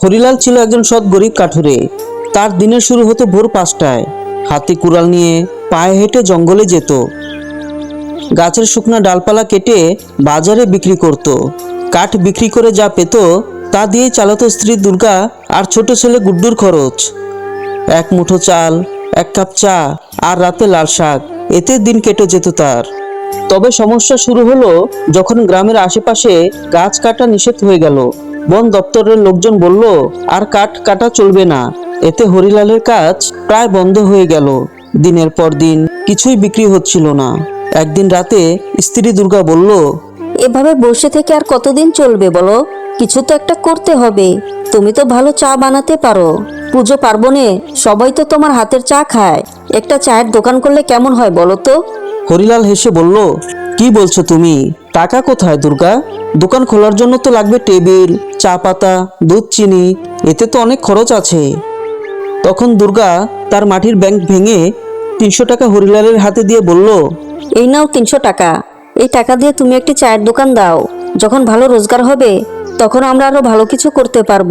হরিলাল ছিল একজন সৎ গরিব কাঠুরে। তার দিনের শুরু হতো ভোর পাঁচটায়। হাতি কুড়াল নিয়ে পায়ে হেঁটে জঙ্গলে যেত। গাছের শুকনা ডালপালা কেটে বাজারে বিক্রি করত। কাঠ বিক্রি করে যা পেত, তা দিয়েই চালাতো স্ত্রী দুর্গা আর ছোট ছেলে গুড্ডুর খরচ। এক মুঠো চাল, এক কাপ চা আর রাতে লাল শাক, এতে দিন কেটে যেত তার। তবে সমস্যা শুরু হলো যখন গ্রামের আশেপাশে গাছ কাটা নিষেধ হয়ে গেল। বন দপ্তরের লোকজন বলল আর কাঠ কাটা চলবে না। এতে হরিলালের কাজ প্রায় বন্ধ হয়ে গেল। দিনের পর দিন কিছুই বিক্রি হচ্ছিল না। একদিন রাতে স্ত্রী দুর্গা বলল এভাবে বসে থেকে আর কতদিন চলবে বলো? কিছু তো একটা করতে হবে। তুমি তো ভালো চা বানাতে পারো। পুজো পার্বণে সবাই তো তোমার হাতের চা খায়। একটা চায়ের দোকান করলে কেমন হয় বলো তো? হরিলাল হেসে বলল কি বলছো তুমি? টাকা কোথায় দুর্গা? দোকান খোলার জন্য তো লাগবে টেবিল চা পাতা দুধ চিনি এতে তো অনেক খরচ আছে। তখন দুর্গা তার মাটির ব্যাংক ভেঙে তিনশো টাকা হরিলালের হাতে দিয়ে বলল এই নাও তিনশো টাকা। এই টাকা দিয়ে তুমি একটি চায়ের দোকান দাও। যখন ভালো রোজগার হবে তখন আমরা আরও ভালো কিছু করতে পারব।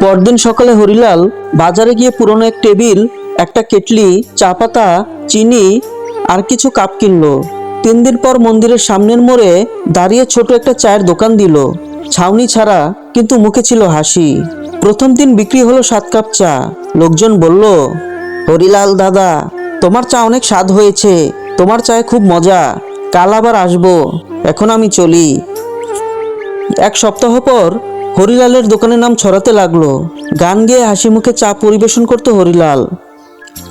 পরদিন সকালে হরিলাল বাজারে গিয়ে পুরনো এক টেবিল একটা কেটলি চা পাতা চিনি আর কিছু কাপ কিনলো। তিন দিন পর মন্দিরের সামনের মোড়ে দাঁড়িয়ে ছোট একটা চায়ের দোকান দিল। ছাউনি ছাড়া কিন্তু মুখে ছিল হাসি। প্রথম দিন বিক্রি হলো সাত কাপ চা। লোকজন বলল, হরিলাল দাদা, তোমার চা অনেক স্বাদ হয়েছে। তোমার চায়ে খুব মজা। কাল আবার আসব। এখন আমি চলি। এক সপ্তাহ পর হরিলালের দোকানের নাম ছড়াতে লাগল। গান গেয়ে হাসি মুখে চা পরিবেশন করতো হরিলাল।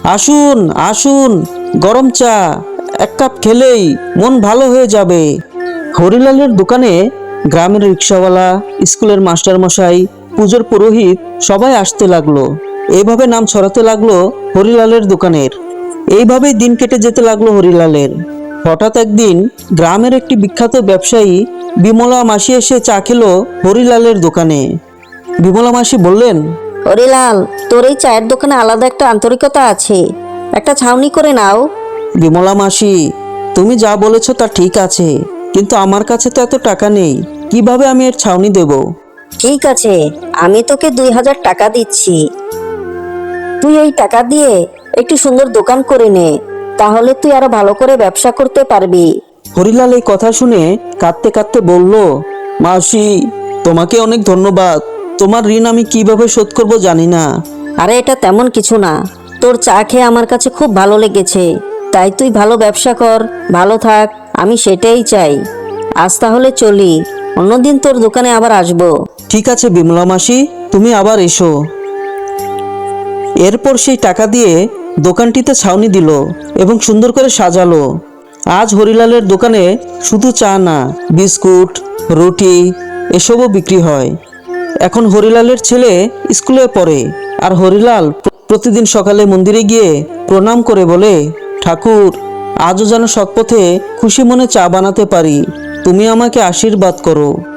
আসুন আসুন, গরম চা, এক কাপ খেলেই মন ভালো হয়ে যাবে। হরিলালের দোকানে গ্রামের রিক্সাওয়ালা স্কুলের মাস্টার মশাই পুজোর পুরোহিত সবাই আসতে লাগল। এইভাবে নাম ছড়াতে লাগল হরিলালের দোকানের। এইভাবেই দিন কেটে যেতে লাগল হরিলালের। হঠাৎ একদিন গ্রামের একটি বিখ্যাত ব্যবসায়ী বিমলা মাসি এসে চা খেলো হরিলালের দোকানে। বিমলা মাসি বললেন হরিলাল তোর এই চায়ের দোকানে আলাদা একটা আন্তরিকতা আছে। একটা ছাউনি করে নাও। বিমলা মাসি তুমি যা বলেছ তা ঠিক আছে। কিন্তু আমার কাছে তো এত টাকা নেই। কীভাবে আমি এর ছাউনি দেব? ঠিক আছে আমি তোকে দুই হাজার টাকা দিচ্ছি। তুই এই টাকা দিয়ে একটি সুন্দর দোকান করে নে তাহলে তুই আরও ভালো করে ব্যবসা করতে পারবি। হরিলাল এই কথা শুনে কাঁদতে কাঁদতে বলল মাসি তোমাকে অনেক ধন্যবাদ। তোমার ঋণ আমি কীভাবে শোধ করব জানি না। আরে এটা তেমন কিছু না। তোর চা খেয়ে আমার কাছে খুব ভালো লেগেছে। তাই তুই ভালো ব্যবসা কর ভালো থাক। আমি সেটাই চাই। আজ তাহলে চলি, অন্যদিন তোর দোকানে আবার আসব। ঠিক আছে বিমলা মাসি, তুমি আবার এসো। এরপর সেই টাকা দিয়ে দোকানটিতে ছাউনি দিল এবং সুন্দর করে সাজালো। আজ হরিলালের দোকানে শুধু চা না, বিস্কুট, রুটি এসবও বিক্রি হয়। এখন হরিলালের ছেলে স্কুলে পড়ে আর হরিলাল প্রতিদিন সকালে মন্দিরে গিয়ে প্রণাম করে বলে, ঠাকুর আজও যেন সৎপথে খুশি মনে চা বানাতে পারি। তুমি আমাকে আশীর্বাদ করো।